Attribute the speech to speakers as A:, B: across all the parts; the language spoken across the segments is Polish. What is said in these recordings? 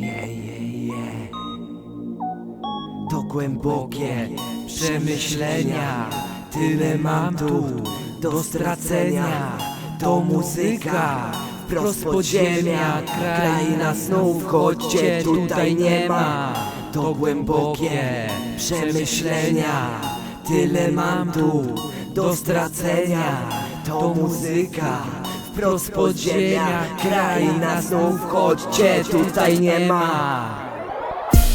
A: Je. To głębokie przemyślenia, tyle mam tu do stracenia. To muzyka, wprost podziemia, kraina snów, chodźcie, tutaj nie ma. To głębokie przemyślenia, tyle mam tu do stracenia. To muzyka wprost z podziemia Kraina snów, chodźcie tutaj nie ma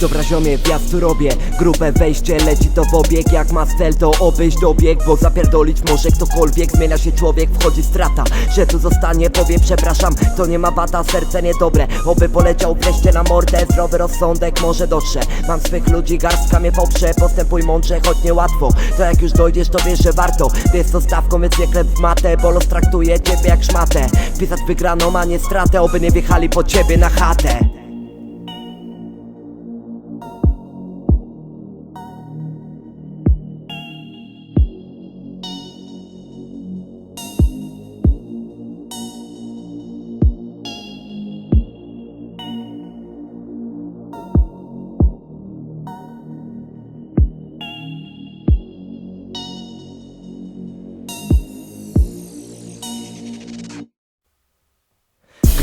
B: Dobra ziomie, wjazd tu robię. Grube wejście, leci to w obieg. Jak ma cel to obejść dobieg Bo zapierdolić może ktokolwiek. Zmienia się człowiek, wchodzi strata. Że tu zostanie, powie przepraszam To nie ma wata, serce niedobre Oby poleciał wreszcie na mordę. Zdrowy rozsądek może dotrze. Mam swych ludzi, garstka mnie poprze. Postępuj mądrze, choć niełatwo To jak już dojdziesz, to wiesz, że warto. Wiesz to stawką, więc nie klep w matę Bo los traktuje ciebie jak szmatę. Pisać wygraną, a nie stratę. Oby nie wjechali po ciebie na chatę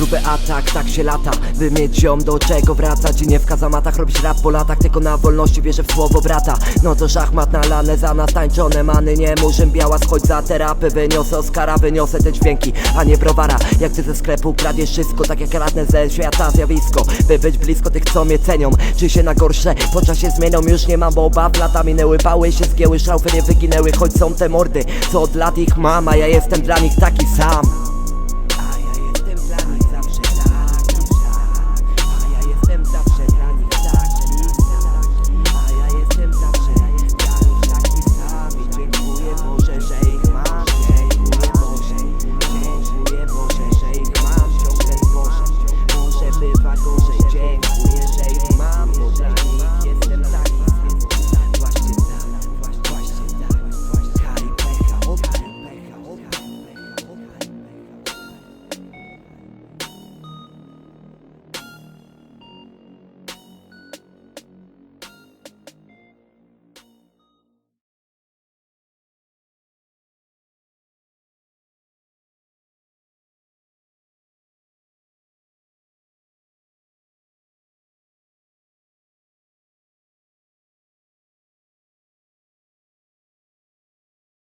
B: Gruby atak, tak się lata By mieć ziom do czego wracać. I nie w kazamatach robić rap po latach Tylko na wolności wierzę w słowo brata. No to szachmat nalane za nas tańczone many. Nie murzyn biała, schodź za terapy Wyniosę Oscara, wyniosę te dźwięki A nie browara, jak ty ze sklepu kradniesz wszystko Tak jak radne ze świata zjawisko. By być blisko tych co mnie cenią. Czy się na gorsze, po czasie zmienią Już nie mam obaw, lata minęły Pały się zgięły, szraufy nie wyginęły Choć są te mordy, co od lat ich mam A ja jestem dla nich taki sam